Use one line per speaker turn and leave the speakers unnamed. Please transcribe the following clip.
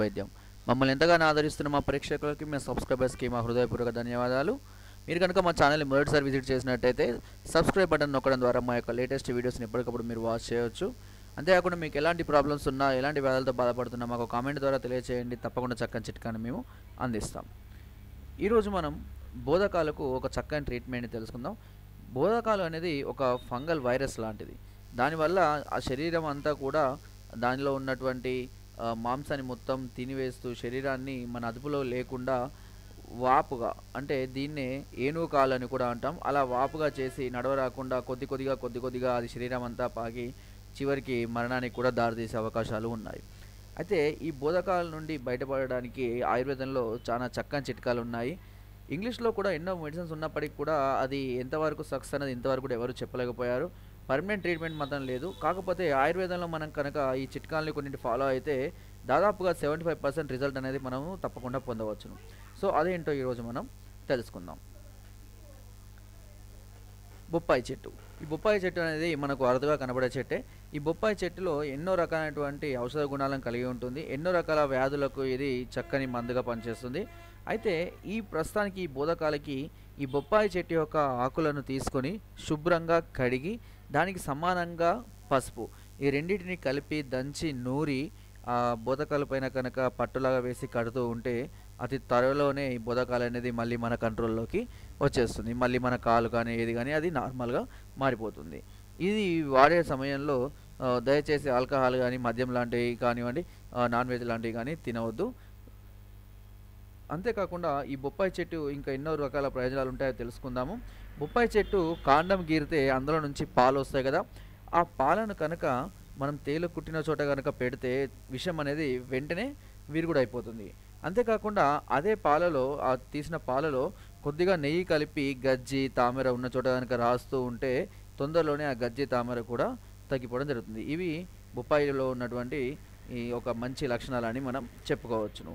వైద్యం. మమ్మల్ని ఎంతగానో ఆదరిస్తున్న మా ప్రేక్షకులకి మేము సబ్స్క్రైబర్స్కి మా హృదయపూర్వక ధన్యవాదాలు. మీరు కనుక మా ఛానల్ని మొదటిసారి విజిట్ చేసినట్టయితే సబ్స్క్రైబ్ బటన్ నొక్కడం ద్వారా మా యొక్క లేటెస్ట్ వీడియోస్ని ఎప్పటికప్పుడు మీరు వాచ్ చేయొచ్చు. అంతేకాకుండా మీకు ఎలాంటి ప్రాబ్లమ్స్ ఉన్నా ఎలాంటి వ్యాధులతో బాధపడుతున్నా మాకు కామెంట్ ద్వారా తెలియచేయండి. తప్పకుండా చక్కని చిట్కాని మేము అందిస్తాం. ఈరోజు మనం బోధకాలకు ఒక చక్కని ట్రీట్మెంట్ని తెలుసుకుందాం. బోధకాలు అనేది ఒక ఫంగల్ వైరస్ లాంటిది. దానివల్ల ఆ శరీరం అంతా కూడా దానిలో ఉన్నటువంటి మాంసాన్ని మొత్తం తినివేస్తూ శరీరాన్ని మన అదుపులో లేకుండా వాపుగా అంటే దీన్నే ఏనుగు కాలు అని కూడా అంటాం. అలా వాపుగా చేసి నడవరాకుండా కొద్ది కొద్దిగా కొద్ది కొద్దిగా అది శరీరం అంతా పాకి చివరికి మరణానికి కూడా దారితీసే అవకాశాలు ఉన్నాయి. అయితే ఈ బోధకాల నుండి బయటపడడానికి ఆయుర్వేదంలో చాలా చక్కని చిట్కాలు ఉన్నాయి. ఇంగ్లీష్లో కూడా ఎన్నో మెడిసిన్స్ ఉన్నప్పటికీ కూడా అది ఎంతవరకు సక్సెస్ అనేది ఇంతవరకు కూడా ఎవరు చెప్పలేకపోయారు. పర్మనెంట్ ట్రీట్మెంట్ మాత్రం లేదు. కాకపోతే ఆయుర్వేదంలో మనం కనుక ఈ చిట్కాలని కొన్నింటి ఫాలో అయితే దాదాపుగా సెవెంటీ ఫైవ్ పర్సెంట్ రిజల్ట్ అనేది మనము తప్పకుండా పొందవచ్చును. సో అదేంటో ఈరోజు మనం తెలుసుకుందాం. బొప్పాయి చెట్టు. ఈ బొప్పాయి చెట్టు అనేది మనకు అరుదుగా కనబడే చెట్టే. ఈ బొప్పాయి చెట్టులో ఎన్నో రకాలైనటువంటి ఔషధ గుణాలను కలిగి ఉంటుంది. ఎన్నో రకాల వ్యాధులకు ఇది చక్కని మందుగా పనిచేస్తుంది. అయితే ఈ ప్రస్తుతానికి ఈ బోధకాలకి ఈ బొప్పాయి చెట్టు యొక్క ఆకులను తీసుకొని శుభ్రంగా కడిగి దానికి సమానంగా పసుపు. ఈ రెండింటిని కలిపి దంచి నూరి ఆ బోధకాల పైన కనుక పట్టులాగా వేసి కడుతూ ఉంటే అతి త్వరలోనే ఈ బోధకాలు అనేది మళ్ళీ మన కంట్రోల్లోకి వచ్చేస్తుంది. మళ్ళీ మన కాలు కానీ ఏది కానీ అది నార్మల్గా మారిపోతుంది. ఇది వాడే సమయంలో దయచేసి ఆల్కహాల్ కానీ మద్యం లాంటివి కానివ్వండి నాన్ వెజ్ లాంటివి కానీ తినవద్దు. అంతేకాకుండా ఈ బొప్పాయి చెట్టు ఇంకా ఎన్నో రకాల ప్రయోజనాలు ఉంటాయో తెలుసుకుందాము. బొప్పాయి చెట్టు కాండం గీరితే అందులో నుంచి పాలు వస్తాయి కదా. ఆ పాలను కనుక మనం తేలు కుట్టిన చోట కనుక పెడితే విషం అనేది వెంటనే విరుగుడు అయిపోతుంది అంతేకాకుండా అదే పాలలో ఆ తీసిన పాలలో కొద్దిగా నెయ్యి కలిపి గజ్జి తామర ఉన్న చోట కనుక రాస్తూ ఉంటే తొందరలోనే ఆ గజ్జి తామర కూడా తగ్గిపోవడం జరుగుతుంది. ఇవి బొప్పాయిలో ఉన్నటువంటి ఈ ఒక మంచి లక్షణాలని మనం చెప్పుకోవచ్చును.